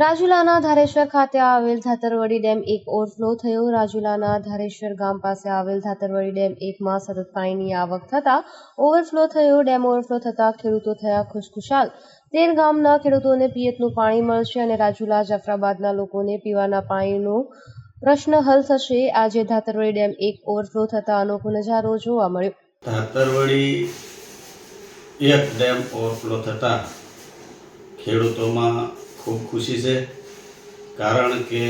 રાજુલાના ધારેશ્વર ખાતે આવેલ ધાતરવડી ડેમ એક ઓવરફ્લો થયો. રાજુલાના ધારેશ્વર ગામ પાસે આવેલ ધાતરવડી ડેમ એકમાં સતત પાણીની આવક થતાં ઓવરફ્લો થયો. ડેમ ઓવરફ્લો થતાં ખેડૂતો થયા ખુશખુશાલ. તેર ગામના ખેડૂતોને પિયતનું પાણી મળશે અને રાજુલા, જાફરાબાદના લોકોને પીવાના પાણીનો પ્રશ્ન હલ થશે. આજે ધાતરવડી ડેમ એક ઓવરફ્લો થતાં અનોખો નજારો જોવા મળ્યો. ધાતરવડી એક ડેમ ઓવરફ્લો થતાં ખેડૂતોમાં ખૂબ ખુશી છે, કારણ કે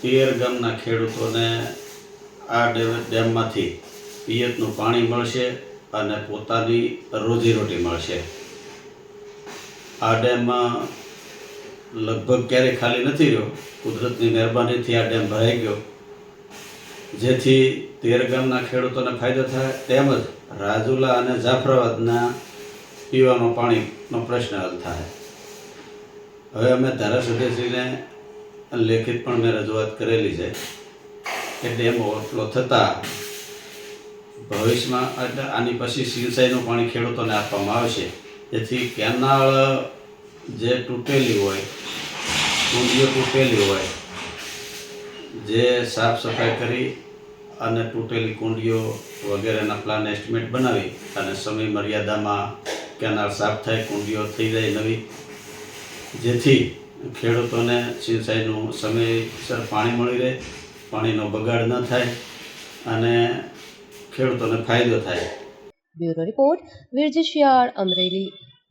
તેર ગામના ખેડૂતોને આ ડેમ ડેમમાંથી પિયતનું પાણી મળશે અને પોતાની રોજીરોટી મળશે. આ ડેમમાં લગભગ ક્યારેય ખાલી નથી રહ્યો, કુદરતની મહેરબાનીથી આ ડેમ ભરાઈ ગયો. જેથી તેર ગામના ખેડૂતોને ફાયદો થાય, તેમજ રાજુલા અને જાફરાબાદના પીવાનું પાણીનો પ્રશ્ન હલ થાય. હવે અમે ધારાસભ્યશ્રીને લેખિત પણ મેં રજૂઆત કરેલી છે કે ડેમ ઓવરફ્લો થતાં ભવિષ્યમાં આની પછી સિંચાઈનું પાણી ખેડૂતોને આપવામાં આવશે. જેથી કેનાળ જે તૂટેલી હોય, કુંડીઓ તૂટેલી હોય, જે સાફ સફાઈ કરી અને તૂટેલી કુંડીઓ વગેરેના પ્લાન એસ્ટિમેટ બનાવી અને સમય મર્યાદામાં કેનાલ સાફ થાય, કુંડીઓ થઈ જાય નવી જેથી ખેડૂતોને સિંચાઈનું સમયસર પાણી મળી રહે, પાણીનો બગાડ ન થાય અને ખેડૂતોને ફાયદો થાય. Bureau report, Virji Shiyal, Amreli.